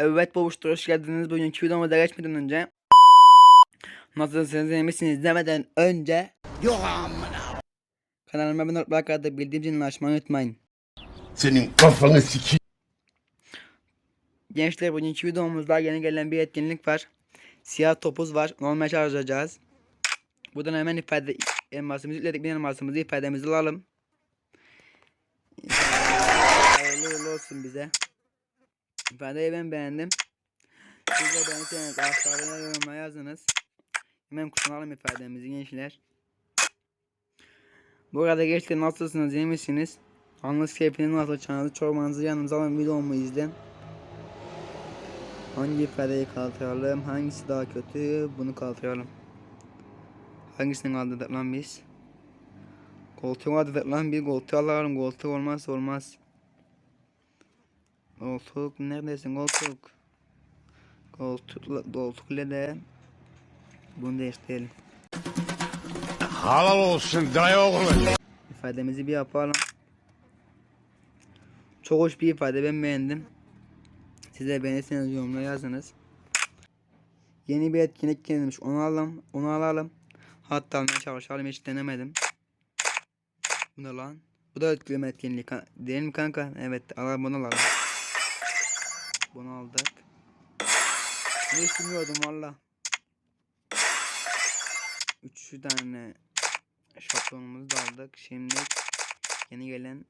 Evet babuşlar hoş geldiniz. Bugünkü videomuza geçmeden önce Nasılsınız iyi misiniz demeden önce Yok amına. Kanalıma abone olup like atıp bildiğim zilini açmayı unutmayın. Senin kafanı sikeyim. Gençler bugünkü videomuzda yeni gelen bir etkinlik var. Siyah topuz var. Normal harcayacağız. Buradan hemen ifade elmasımızı yükledik. Bir elmasımızı ifademizi alalım. Hayırlı olsun bize. İfadeyi ben beğendim. Siz de beğenirseniz aşağıya yorumlara yazınız. Hemen kullanalım ifademizi gençler. Bu arada gençler nasılsınız iyi misiniz? Anınız keyfiniz nasıl çanınızı çorbanızı yanınıza alın videomu izleyin. Hangi ifadeyi kaldıralım? Hangisi daha kötü? Bunu kaldıralım. Hangisini kaldırdık lan biz? Koltuğu kaldırdık lan bir koltuğu alalım. Koltuk olmazsa olmaz. Koltuk neredesin koltuk? Koltuk, koltuk ile de bunu değiştirelim. Halal olsun dayı oğlu. İfademizi bir yapalım. Çok hoş bir ifade ben beğendim. Siz de beğenirseniz yorumlara yazınız. Yeni bir etkinlik gelmiş. Onu alalım. Onu alalım. Hatta almaya çalışalım. Hiç denemedim. Bu ne lan? Bu da etkileme etkinliği. Değil mi kanka? Evet. Alalım bunu alalım. Bunu aldık. Ne bilmiyordum valla. Üç tane şablonumuzu da aldık. Şimdi yeni gelen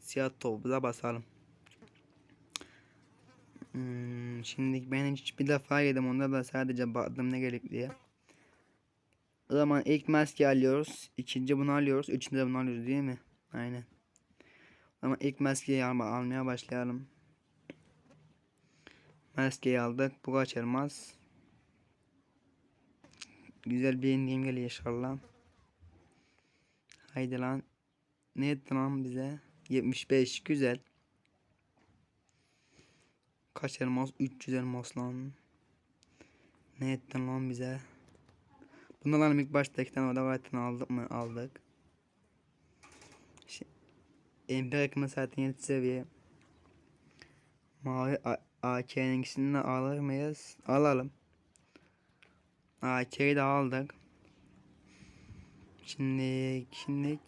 siyah topuza basalım. Hmm, şimdi ben hiç bir defa yedim onda da sadece baktım ne gerek. O zaman ilk maske alıyoruz. ikinci bunu alıyoruz. Üçüncü de bunu alıyoruz değil mi? Aynen. Ama ilk maskeyi alma, almaya başlayalım. Maskeyi aldık. Bu kaç elmas? Güzel bir indiğim geliyor inşallah. Haydi lan. Ne etti lan bize? 75 güzel. Kaç elmas? 300 elmas lan. Ne ettin lan bize? Bundan ilk başta iki tane oda kartını aldık mı? Aldık. Emper akımı zaten 7 seviye. Mavi AK'nin ikisini de alır mıyız? Alalım. AK'yi de aldık. Şimdi şimdi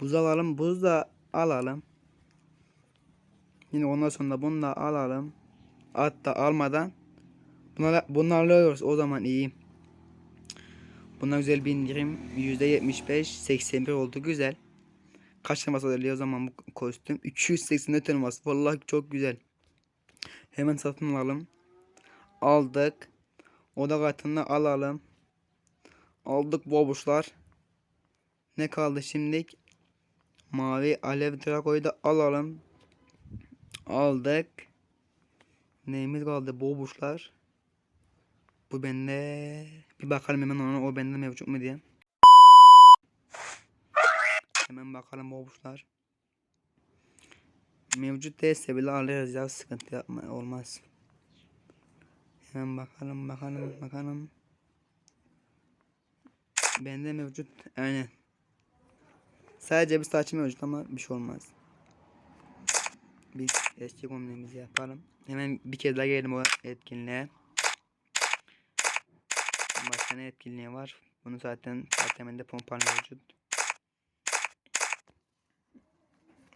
buz alalım. Buz da alalım. Yine ondan sonra bunu da alalım. Hatta almadan bunları, bunları alıyoruz. O zaman iyi. Buna güzel bir indirim. %75 81 oldu. Güzel. Kaç elmas alıyor o zaman bu kostüm? 284 elmas. Vallahi çok güzel. Hemen satın alalım. Aldık. Oda kartını alalım. Aldık bobuşlar. Ne kaldı şimdi? Mavi alev dragoyu da alalım. Aldık. Neyimiz kaldı? Bobuşlar. Bu bende. Bir bakalım hemen ona o bende mevcut mu diye. Hemen bakalım bobuşlar. Mevcut değilse bile alırız sıkıntı yapma olmaz. Hemen bakalım bakalım bakalım. Bende mevcut aynen. Sadece bir saçım mevcut ama bir şey olmaz. Bir eski kombinimizi yapalım. Hemen bir kez daha gelelim o etkinliğe. Başka ne etkinliği var? Bunu zaten zaten bende pompalı mevcut.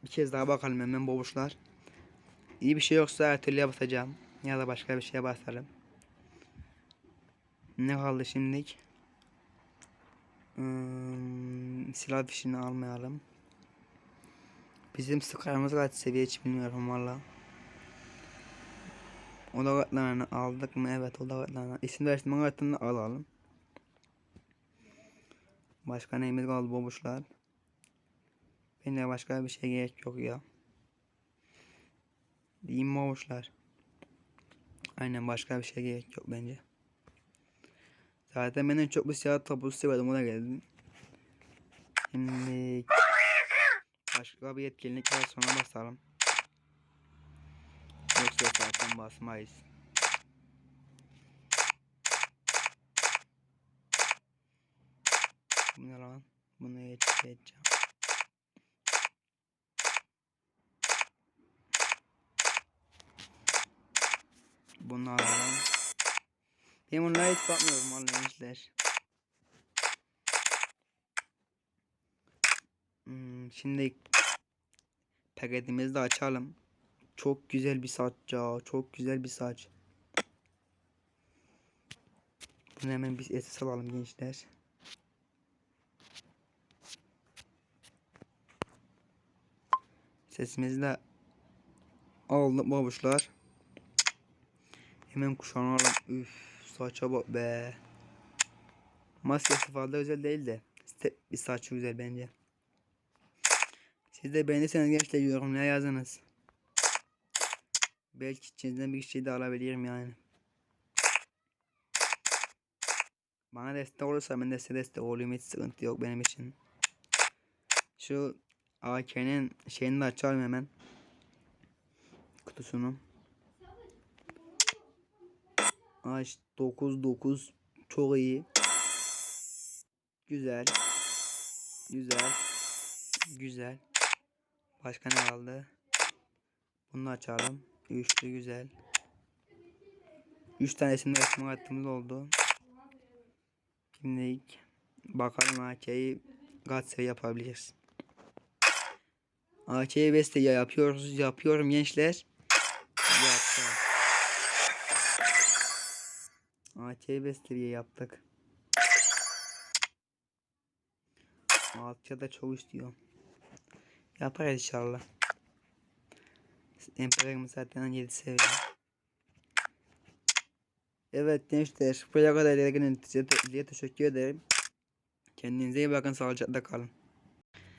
Bir kez daha bakalım hemen bobuşlar. İyi bir şey yoksa her türlüye basacağım. Ya da başka bir şeye basarım. Ne kaldı şimdilik? Hmm, silah fişini almayalım. Bizim sıkarımız kaç seviye hiç bilmiyorum valla. Oda aldık mı? Evet oda kartlarını. İsim değiştirme kartını alalım. Başka neyimiz kaldı bobuşlar? Benim başka bir şey gerek yok ya. Bobuşlar? Aynen başka bir şey gerek yok bence. Zaten ben en çok bu siyah tabusu seviyordum ona geldim. Şimdi başka bir etkinlik var sonra basalım. Yoksa zaten basmayız. Bu ne lan? Bunu geçeceğim. Bunu alalım. Benim onlara hiç bakmıyorum gençler. Hmm, şimdi paketimizi de açalım. Çok güzel bir saç ya. Çok güzel bir saç. Bunu hemen biz SS alalım gençler. Sesimizi de aldık babuşlar. Hemen kuşanalım. Üf saça bak be. Maskesi fazla özel değil de. Bir saçı güzel bence. Siz de beğenirseniz gençler yorumlara yazınız. Belki içinizden bir şey de alabilirim yani. Bana destek olursa ben de size destek olayım hiç sıkıntı yok benim için. Şu AK'nin şeyini de açalım hemen. Kutusunu. Aç 9 9 çok iyi. Güzel. Güzel. Güzel. Başka ne kaldı? Bunu açalım. Üçlü güzel. Üç tanesini resmi attığımız oldu. Şimdi bakalım AK'yi seviye yapabiliriz. AK'yi beste ya yapıyoruz. Yapıyorum gençler. AK'yi beste diye yaptık. Altıya da çok istiyor. Yaparız inşallah. Emperor'ımız zaten 7 seviye. Evet gençler buraya kadar ilginiz için teşekkür ederim. Kendinize iyi bakın sağlıcakla kalın.